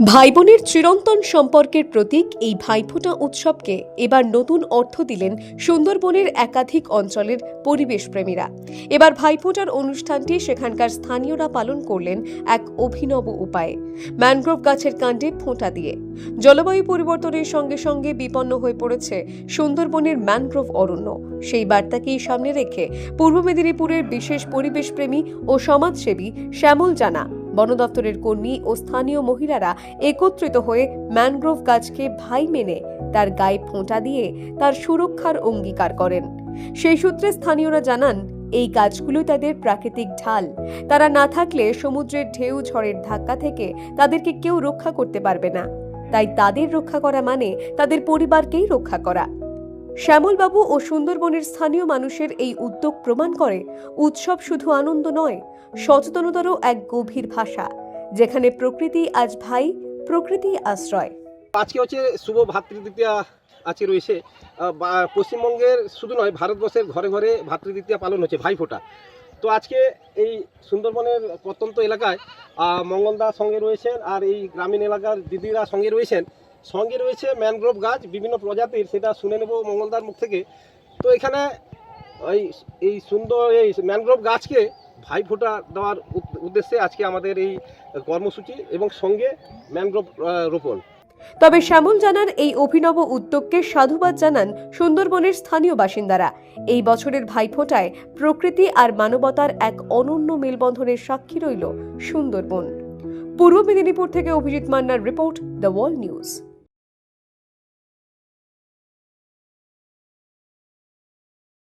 ভাই বোনের চিরন্তন সম্পর্কের প্রতীক এই ভাইফোঁটা উৎসবকে এবার নতুন অর্থ দিলেন সুন্দরবনের একাধিক অঞ্চলের পরিবেশ প্রেমীরা এবার ভাইফোঁটার অনুষ্ঠানটি সেখানকার স্থানীয়রা পালন করলেন এক অভিনব উপায়ে। ম্যানগ্রোভ গাছের কাণ্ডে ফোঁটা দিয়ে। জলবায়ু পরিবর্তনের সঙ্গে সঙ্গে বিপন্ন হয়ে পড়েছে সুন্দরবনের ম্যানগ্রোভ অরণ্য। সেই বার্তাকেই সামনে রেখে পূর্ব মেদিনীপুরের বিশেষ পরিবেশপ্রেমী ও সমাজসেবী শ্যামল জানা বন দপ্তরের কর্মী ও স্থানীয় মহিলারা একত্রিত হয়ে ম্যানগ্রোভ গাছকে ভাই মেনে তার গায়ে ফোঁটা দিয়ে তার সুরক্ষার অঙ্গীকার করেন। সেই সূত্রে স্থানীয়রা জানান, এই গাছগুলো তাদের প্রাকৃতিক ঢাল। তারা না থাকলে সমুদ্রের ঢেউ ঝড়ের ধাক্কা থেকে তাদেরকে কেউ রক্ষা করতে পারবে না। তাই তাদের রক্ষা করা মানে তাদের পরিবারকেই রক্ষা করা। শ্যামলবাবু ও সুন্দরবনের স্থানীয় মানুষের এই উদ্যোগ প্রমাণ করে উৎসব শুধু আনন্দ নয় সচেতনতারও এক গভীর ভাষা যেখানে প্রকৃতি আজ ভাই প্রকৃতি আশ্রয় আজকে হচ্ছে শুভ ভাতৃদ্বিতীয়া আজকে রয়েছে। পশ্চিমবঙ্গের শুধু নয় ভারতবর্ষের ঘরে ঘরে ভাতৃদ্বিতীয়া পালন হচ্ছে ভাইফোঁটা। তো আজকে এই সুন্দরবনের প্রত্যন্ত এলাকায় আহ, মঙ্গলদার সঙ্গে রয়েছেন আর এই গ্রামীণ এলাকার দিদিরা সঙ্গে রয়েছেন। সঙ্গে রয়েছে ম্যানগ্রোভ গাছ, বিভিন্ন প্রজাতির, সেটা শুনে নেব মঙ্গলদার মুখ থেকে। তো এখানে ওই এই সুন্দর এই ম্যানগ্রোভ গাছকে ভাইফোঁটা দেওয়ার উদ্দেশ্যে আজকে আমাদের এই কর্মসূচি এবং সঙ্গে ম্যানগ্রোভ রোপণ। তবে শ্যামল জানার এই অভিনব উদ্যোগকে সাধুবাদ জানান সুন্দরবনের স্থানীয় বাসিন্দারা। এই বছরের ভাইফোঁটায় প্রকৃতি আর মানবতার এক অনন্য মেলবন্ধনের সাক্ষী রইল সুন্দরবন। পূর্ব মেদিনীপুর থেকে অভিজিৎ মান্নার রিপোর্ট, দ্য ওয়ার্ল্ড নিউজ।